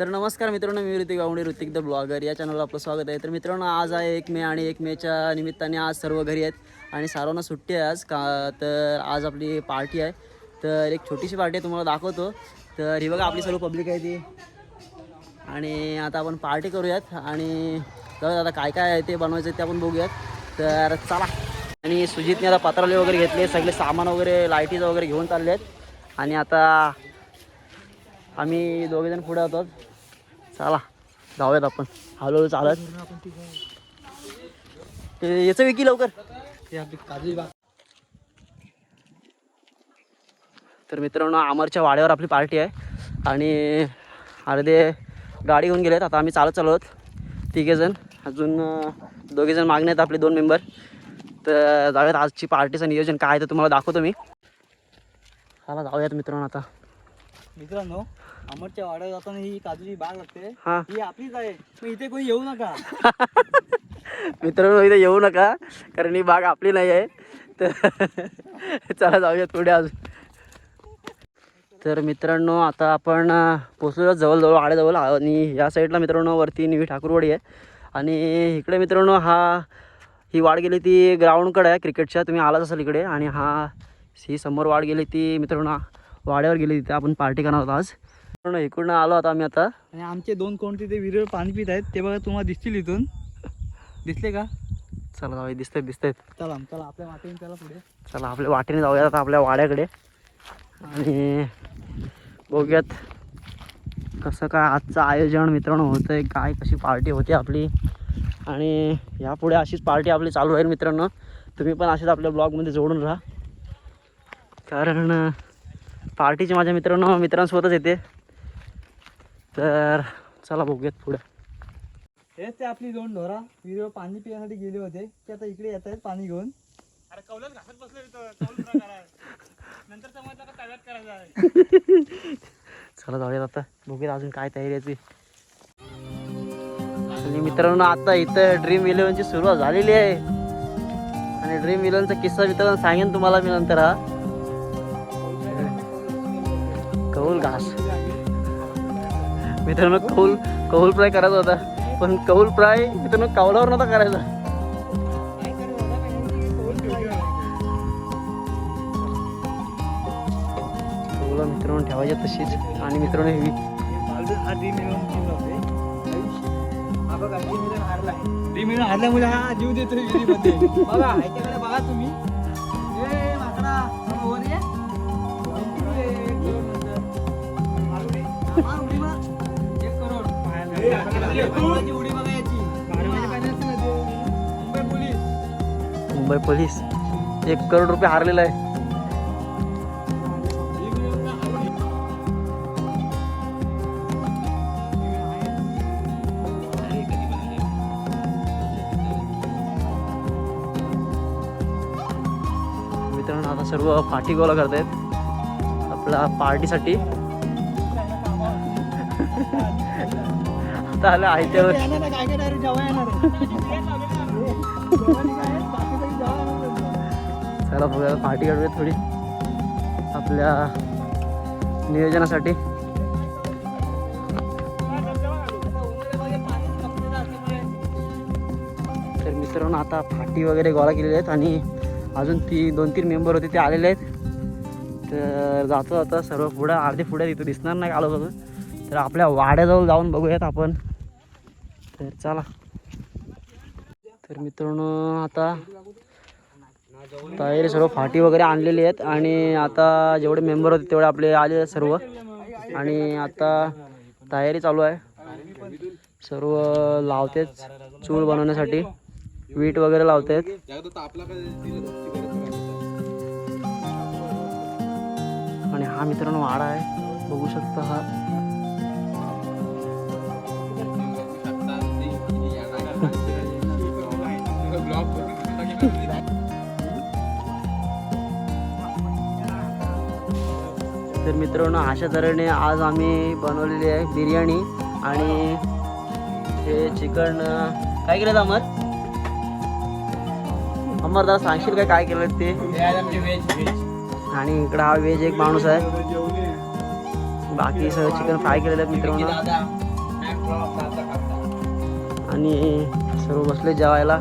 तर नमस्कार मित्रांनो मी ऋतिक गावडे ऋतिक द ब्लॉगर. या चॅनलला आपलं स्वागत आहे. तर मित्रांनो आज आहे एक मे आणि एक मेच्या निमित्ताने आज सर्व घरी आहेत आणि सर्वांना सुट्टी आहे आज. का तर आज आपली पार्टी आहे. तर एक छोटीशी पार्टी आहे तुम्हाला दाखवतो. तर ही बघा आपली सर्व पब्लिक आहे ती. आणि आता आपण पार्टी करूयात. आणि जाऊ आता काय काय आहे ते बनवायचं आहे ते आपण बघूयात. तर चला. आणि सुजितने आता पात्राले वगैरे घेतले सगळे सामान वगैरे लाईटीचं वगैरे घेऊन चालले आहेत. आणि आता आम्ही दोघेजण पुढे होतो चला जाऊयात आपण. हळूहळू चालत. ते याचं विकी लवकर. तर मित्रांनो अमरच्या वाड्यावर आपली पार्टी आहे. आणि अर्धे गाडी घेऊन गेलेत. आता आम्ही चालत चालू आहोत तिघेजण. अजून अं, दोघेजण मागणे आहेत आपले दोन मेंबर. तर जाऊयात आजची पार्टीचं नियोजन काय आहे ते तुम्हाला दाखवतो मी. चला जाऊयात मित्रांनो आता. मित्रांनो अमरच्या वाड्यात जाताना ही काजूची बाग लागते. हां. ही आपलीच आहे. मग इथे कोणी येऊ नका. मित्रांनो इथे येऊ नका कारण ही बाग आपली नाही आहे. तर चला जाऊयात पुढे अजून. तर मित्रांनो आता आपण पोचलो जवळजवळ आड्याजवळ आणि या साईडला मित्रांनो वरती निवी ठाकूरवाडी आहे. आणि इकडे मित्रांनो हा ही वाड गेली ती ग्राउंडकडे आहे क्रिकेटच्या. तुम्ही आलाच असाल इकडे. आणि हा ही समोर वाड गेली ती मित्रांनो वाड्यावर गेली तिथे. आपण पार्टी करणार आहोत आज. इकडनं आलो आता आम्ही आता. आणि आमचे दोन कोण तिथे विरळ पाणी पित आहेत ते बघा तुम्हाला दिसतील इथून. दिसले का? चला जाऊया दिसतात दिसतात चला चला आपल्या वाटेने चला पुढे. चला आपल्या वाटेने जाऊयात आता आपल्या वाड्याकडे. आणि बघूयात कसं काय आजचं आयोजन मित्रांनो होतं आहे काय कशी पार्टी होते आपली. आणि यापुढे अशीच पार्टी आपली चालू राहील मित्रांनो. तुम्ही पण असेच आपल्या ब्लॉगमध्ये जोडून राहा. कारण पार्टीची माझ्या मित्रांनो मित्रांसोबतच येते. तर चला बघूयात पुढे. हेच ते आपली दोन ढोरा. विरळ पाणी पिण्यासाठी गेले होते. ते आता इकडे येत आहेत पाणी घेऊन. चला जाऊयात आता. बघूयात अजून काय तयारी आहे ती. आणि मित्रांनो आता इथं ड्रीम इलेव्हनची सुरुवात झालेली आहे. आणि ड्रीम इलेव्हनचा किस्सा मित्रांनो सांगेन तुम्हाला मी नंतर हा. कौल घास. मित्रांनो कौल कौल फ्राय करायचा होता. पण कौल फ्राय मित्रांनो कौलावर नव्हता करायचा. कौला मित्रांनो ठेवायचे तशीच. आणि मित्रांनो ही हा हा इलेव्हन हारल्यामुळे हा जीव देतोय विहिरीमध्ये. बघा बघा तुम्ही. मुंबई पोलीस. एक करोड रुपये हारलेला आहे. मित्रांनो आता सर्व फाटी गोळा करतायत. आपल्या पार्टीसाठी जेवायला येणार आहे. चला बघूया पार्टी काढूया थोडी. आपल्या नियोजनासाठी. तर मित्रांनो आता फाटी वगैरे गोळा केलेले आहेत आणि अजून ती दोन तीन मेंबर होते ते आलेले आहेत. तर जातो आता सर्व पुढं. अर्धे पुढे तिथं दिसणार नाही आलो बघ तर आपल्या वाड्याजवळ जाऊन बघूयात आपण. तर चला. तर मित्रांनो आता तयारी सर्व फाटी वगैरे आणलेली आहेत आणि आता जेवढे मेंबर होते तेवढे आपले आले आहेत सर्व. आणि आता तयारी चालू आहे. सर्व लावतेच चूल बनवण्यासाठी. वीट वगैरे लावतेत. आणि हा मित्रांनो वाडा आहे. बघू शकता हा. तर मित्रांनो अशा तऱ्हेने आज आम्ही बनवलेली आहे बिर्याणी आणि हे चिकन काय केलं अमर? अमर दादा सांगशील काय काय केलं ते? आणि इकडं हा व्हेज एक माणूस आहे. बाकी सगळं चिकन फ्राय केलेलं आहे मित्रांनो. आणि सर्व बसले जेवायला.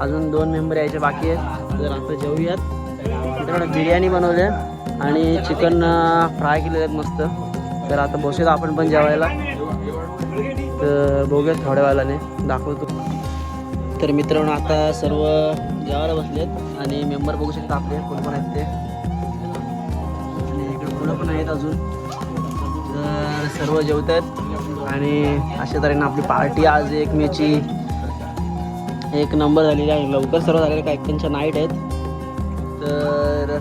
अजून दोन मेंबर यायचे बाकी आहेत. तर आता जेवूयात. मित्रांनो बिर्याणी बनवली आहे. आणि चिकन फ्राय केलेले आहेत मस्त. तर आता बसूयात आपण पण जेवायला. तर बघूयात थोड्या वेळाने दाखवतो. तर मित्रांनो आता सर्व जेवायला बसलेत आणि मेंबर बघू शकता आपले कोण पण आहेत ते. आणि इकडे मुलं पण आहेत अजून. तर सर्व जेवत आहेत आणि अशा तऱ्हेनं आपली पार्टी आज एक मेची. एक नंबर झालेली आहे. लवकर सर्व झालेले काही त्यांच्या नाईट आहेत. तर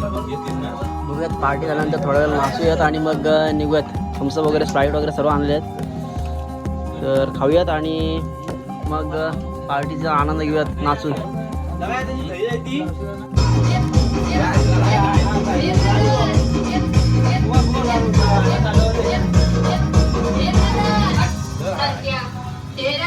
बघूयात पार्टी झाल्यानंतर थोड्या वेळ नाचूयात आणि मग निघूयात. थम्सअप वगैरे स्प्राईट वगैरे सर्व आणले आहेत. तर खाऊयात आणि मग पार्टीचा आनंद घेऊयात नाचून. Era